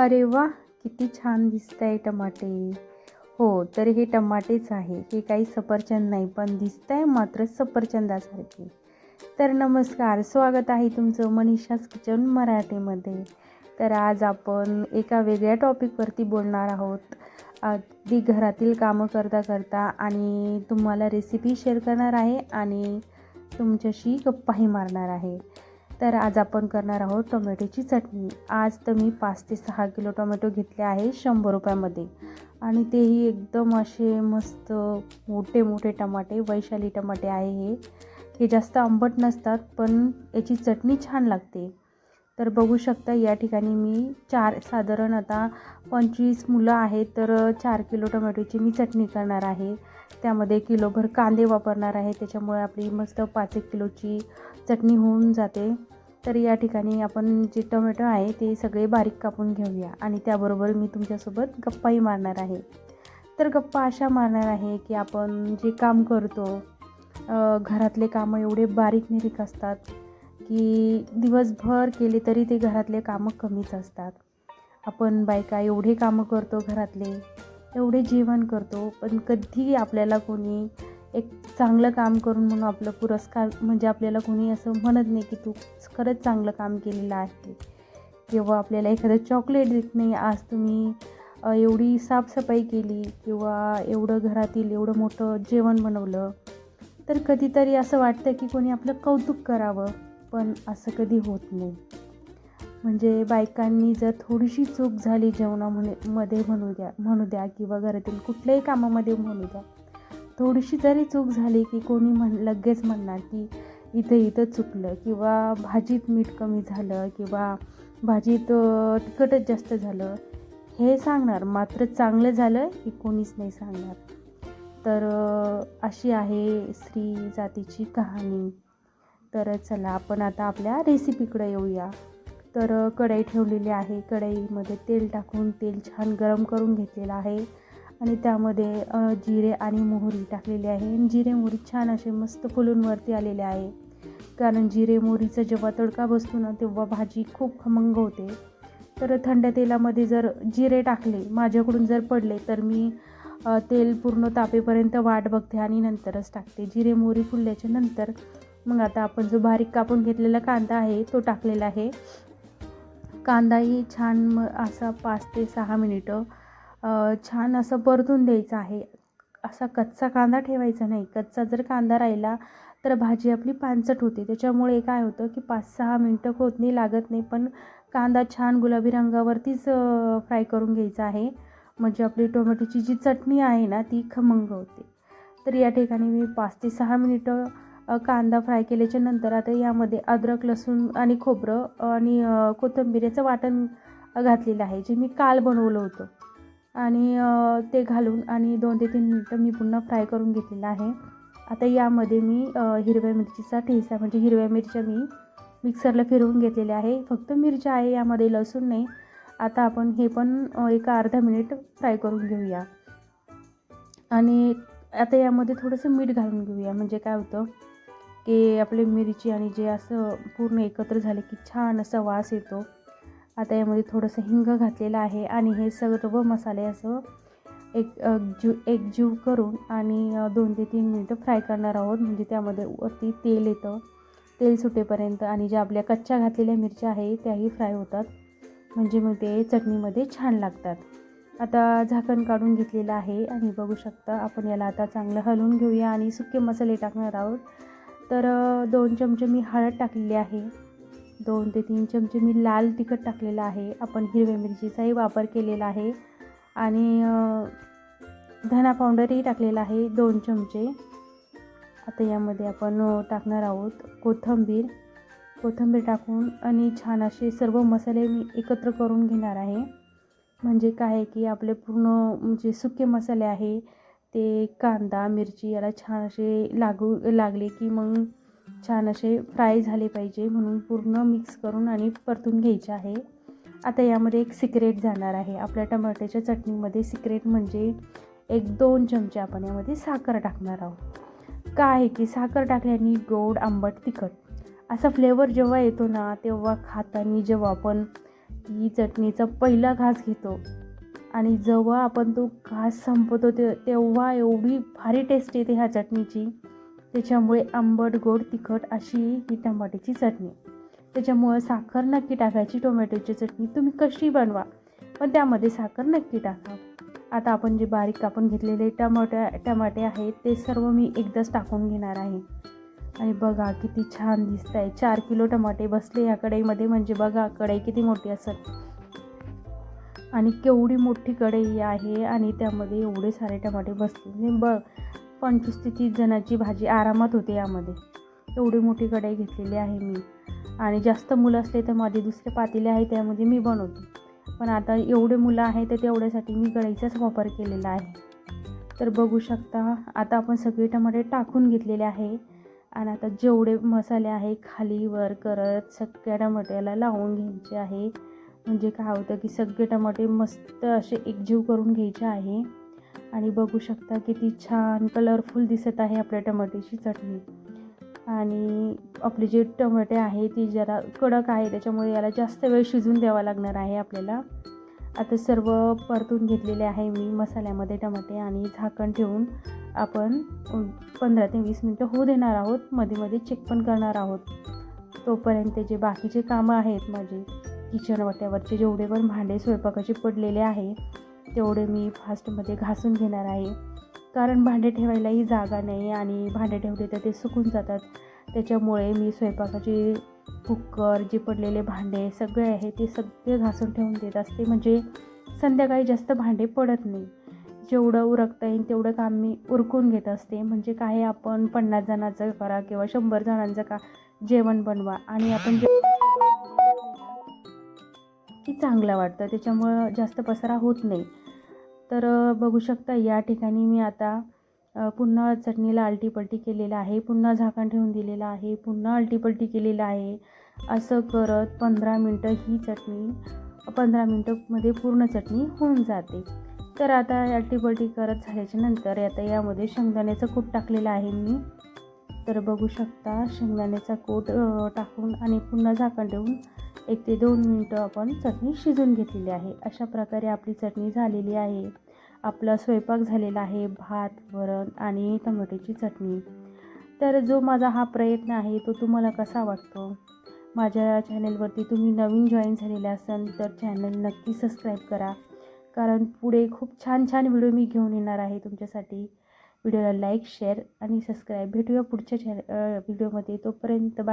अरे वा किती छान दिसत आहे टमाटे. हो तर हे टमाटेच आहे. हे काही सफरचंद नाही पण दिसत आहे मात्र सफरचंदासारखे. तर नमस्कार स्वागत आहे तुमचं मनीषाच किचन मराठीमध्ये. तर आज आपण एका वेगळ्या टॉपिकवरती बोलणार आहोत. अगदी घरातील कामं करता करता आणि तुम्हाला रेसिपी शेअर करणार आहे आणि तुमच्याशी गप्पाही मारणार आहे. तर आज आपण करणार आहोत टोमॅटोची चटणी. आज तर मी पाच ते सहा किलो टोमॅटो घेतले आहे शंभर रुपयामध्ये. आणि तेही एकदम असे मस्त मोठे मोठे टमाटे वैशाली टमाटे आहे हे. हे जास्त आंबट नसतात पण याची चटणी छान लागते. तर बघू शकता या ठिकाणी मी चार साधारण आता पंचवीस मुलं आहेत तर चार किलो टोमॅटोची मी चटणी करणार आहे. त्यामध्ये किलोभर कांदे वापरणार आहे त्याच्यामुळे आपली मस्त पाच एक किलोची चटणी होऊन जाते. तर या ठिकाणी आपण जे टोमॅटो आहे ते सगळे बारीक कापून घेऊया आणि त्याबरोबर मी तुमच्यासोबत गप्पाही मारणार आहे. तर गप्पा अशा मारणार आहे की आपण जे काम करतो घरातले कामं एवढे बारीक निरीक असतात की दिवसभर केले तरी ते घरातले कामं कमीच असतात. आपण बायका एवढे कामं करतो घरातले एवढे जेवण करतो पण कधी आपल्याला कोणी एक चांगलं काम करून म्हणून आपलं पुरस्कार म्हणजे आपल्याला कोणी असं म्हणत नाही की तू खरंच चांगलं काम केलेलं आहे. किंवा आपल्याला एखादं चॉकलेट देत नाही आज तुम्ही एवढी साफसफाई केली किंवा एवढं घरातील एवढं मोठं जेवण बनवलं तर कधीतरी असं वाटतं की कोणी आपलं कौतुक करावं पण असं कधी होत नाही. म्हणजे बायकांनी जर थोडीशी चूक झाली जेवणामध्ये मध्ये म्हणू द्या म्हणू द्या किंवा घरातील कुठल्याही कामामध्ये म्हणू द्या थोडीशी जरी चूक झाली की कोणी म्हण लगेच म्हणणार की इथं इथं चुकलं किंवा भाजीत मीठ कमी झालं किंवा भाजीत तिखटच जास्त झालं हे सांगणार. मात्र चांगलं झालं हे कोणीच नाही सांगणार. तर अशी आहे स्त्री जातीची कहाणी. तर चला आपण आता आपल्या रेसिपीकडे येऊया. तर कढई ठेवलेली आहे. कढईमध्ये तेल टाकून तेल छान गरम करून घेतलेलं आहे. आणि त्यामध्ये जिरे आणि मोहरी टाकलेली आहे. जिरे मोहरी छान असे मस्त फुलून वरती आलेले आहे. कारण जिरे मोहरीचा जेव्हा तडका बसतो ना तेव्हा भाजी खूप खमंग होते. तर थंड तेलामध्ये जर जिरे टाकले माझ्याकडून जर पडले तर मी तेल पूर्ण तापेपर्यंत वाट बघते आणि नंतरच टाकते. जिरे मोहरी फुलल्याच्या नंतर मग आता आपण जो बारीक कापून घेतलेला कांदा आहे तो टाकलेला आहे. कांदाही छान म असा पाच ते सहा मिनिटं छान असं परतून द्यायचं आहे. असा कच्चा कांदा ठेवायचा नाही. कच्चा जर कांदा राहिला तर भाजी आपली पानसट होते. त्याच्यामुळे काय होतं की पाच सहा मिनटं खोदणी लागत नाही. पण कांदा छान गुलाबी रंगावरतीच फ्राय करून घ्यायचा आहे. म्हणजे आपली टोमॅटोची जी चटणी आहे ना ती खमंग होते. तर या ठिकाणी मी पाच ते सहा मिनिटं कांदा फ्राय केल्याच्यानंतर आता यामध्ये अद्रक लसूण आणि खोबरं आणि अ, याचं वाटण घातलेलं आहे जे मी काल बनवलं होतं. आणि ते घालून आणि दोन ते तीन मिनटं मी पुन्हा फ्राय करून घेतलेलं आहे. आता यामध्ये मी हिरव्या मिरचीचा ठेचा म्हणजे हिरव्या मिरच्या मी मिक्सरला फिरवून घेतलेल्या आहे. फक्त मिरच्या आहे यामध्ये लसूण नाही. आता आपण हे पण एक एका अर्धा मिनिट फ्राय करून घेऊया. आणि आता यामध्ये थोडंसं मीठ घालून घेऊया. म्हणजे काय होतं की आपले मिरची आणि जे असं पूर्ण एकत्र झाले की छान असा वास येतो. आता यामध्ये थोडंसं हिंग घातलेलं आहे आणि हे सर्व मसाले असं एक जीव जू एकजीव करून आणि दोन ते तीन मिनटं फ्राय करणार आहोत. म्हणजे त्यामध्ये वरती तेल येतं. तेल सुटेपर्यंत आणि ज्या आपल्या कच्च्या घातलेल्या मिरच्या आहे त्याही फ्राय होतात. म्हणजे मग ते चटणीमध्ये छान लागतात. आता झाकण काढून घेतलेलं आहे आणि बघू शकता आपण याला आता चांगलं हलवून घेऊया आणि सुके मसाले टाकणार आहोत. तर दोन चमचे मी हळद टाकलेली आहे. दोन ते तीन चमचे मी लाल तिखट टाकलेलं आहे. आपण हिरव्या मिरचीचाही वापर केलेला आहे. आणि धना पावडरही टाकलेला आहे दोन चमचे. आता यामध्ये आपण टाकणार आहोत कोथिंबीर. कोथिंबीर टाकून आणि छान असे सर्व मसाले मी एकत्र करून घेणार आहे. म्हणजे काय की आपले पूर्ण म्हणजे सुके मसाले आहे. ते कांदा मिरची याला छान असे लागू लागले की मग छान असे फ्राय झाले पाहिजे म्हणून पूर्ण मिक्स करून आणि परतून घ्यायचे आहे. आता यामध्ये एक सिक्रेट जाणार आहे. आपल्या टमाट्याच्या चटणीमध्ये सिक्रेट म्हणजे एक दोन चमचे आपण यामध्ये साखर टाकणार आहोत. काय आहे की साखर टाकल्याने गोड आंबट तिखट असा फ्लेवर जेव्हा येतो ना तेव्हा खाताना जेव्हा आपण ही चटणीचा पहिला घास घेतो आणि जेव्हा आपण तो घास संपवतो ते तेव्हा एवढी भारी टेस्ट येते ह्या चटणीची. त्याच्यामुळे आंबट गोड तिखट अशी ही टमाट्याची चटणी. त्याच्यामुळं साखर नक्की टाकायची. टोमॅटोची चटणी तुम्ही कशी बनवा पण त्यामध्ये साखर नक्की टाका. आता आपण जे बारीक कापून घेतलेले टमाटे टमाटे आहेत ते सर्व मी एकदाच टाकून घेणार आहे. आणि बघा किती छान दिसत आहे चार किलो टमाटे बसले या कढईमध्ये. म्हणजे बघा कढई किती मोठी असेल. आणि केवढी मोठी कढई आहे आणि त्यामध्ये एवढे सारे टमाटे बसले बघ पंचवीस ते तीस जणाची भाजी आरामात होते यामध्ये. एवढी मोठी कढई घेतलेली आहे मी. आणि जास्त मुलं असले तर माझे दुसरे पातेले आहे त्यामध्ये मी बनवते. पण आता एवढे मुलं आहे तर तेवढ्यासाठी मी कढईचाच वापर केलेला आहे. तर बघू शकता आता आपण सगळे टमाटे टाकून घेतलेले आहे. आणि आता जेवढे मसाले आहे खाली वर करत सगळ्या टमाट्याला लावून घ्यायचे आहे. म्हणजे काय होतं की सगळे टमाटे मस्त असे एकजीव करून घ्यायचे आहे. आणि बघू शकता किती छान कलरफुल दिसत आहे आपल्या टमाट्याची चटणी. आणि आपले जे टमाटे आहे ती जरा कडक आहे त्याच्यामुळे याला जास्त वेळ शिजून द्यावा लागणार आहे आपल्याला. आता सर्व परतून घेतलेले आहे मी मसाल्यामध्ये टमाटे आणि झाकण ठेवून आपण पंधरा ते वीस मिनटं होऊ देणार आहोत. मध्ये मध्ये चेक पण करणार आहोत. तोपर्यंत जे बाकीचे कामं आहेत माझे किचन वाट्यावरचे जेवढे पण भांडे स्वयंपाकाचे पडलेले आहे तेवढे मी फास्टमध्ये घासून घेणार आहे. कारण भांडे ठेवायलाही जागा नाही आणि भांडे ठेवले तर ते सुकून जातात. त्याच्यामुळे मी स्वयंपाकाचे कुकर जे पडलेले भांडे सगळे आहे ते सगळे घासून ठेवून देत असते. म्हणजे संध्याकाळी जास्त भांडे पडत नाही. जेवढं उरकता येईल तेवढं काम मी उरकून घेत असते. म्हणजे काय आपण पन्नास जणांचं करा किंवा शंभर जणांचं का जेवण बनवा. आणि आपण जे की चांगलं वाटतं. त्याच्यामुळं जास्त पसारा होत नाही. तर बघू शकता या ठिकाणी मी आता पुन्हा चटणीला आलटीपलटी केलेलं आहे पुन्हा झाकण ठेवून दिलेलं आहे पुन्हा आलटीपलटी केलेलं आहे. असं करत पंधरा मिनटं ही चटणी पंधरा मिनटंमध्ये पूर्ण चटणी होऊन जाते. तर आता आलटीपलटी करत झाल्याच्यानंतर आता यामध्ये शेंगदाण्याचं कूट टाकलेलं आहे मी. तर बघू शकता शेंगदाण्याचा कूट टाकून आणि पुन्हा झाकण ठेवून एक ते दोन मिनटं आपण चटणी शिजून घेतलेली आहे. अशा प्रकारे आपली चटणी झालेली आहे. आपला स्वयंपाक झालेला आहे. भात वरण आणि टमाट्याची चटणी. तर जो माझा हा प्रयत्न आहे तो तुम्हाला कसा वाटतो? माझ्या चॅनलवरती तुम्ही नवीन जॉईन झालेले असाल तर चॅनल नक्की सबस्क्राईब करा. कारण पुढे खूप छान छान व्हिडिओ मी घेऊन येणार आहे तुमच्यासाठी. व्हिडिओला लाईक शेअर आणि सबस्क्राईब. भेटूया पुढच्या चॅन व्हिडिओमध्ये. तोपर्यंत बाय.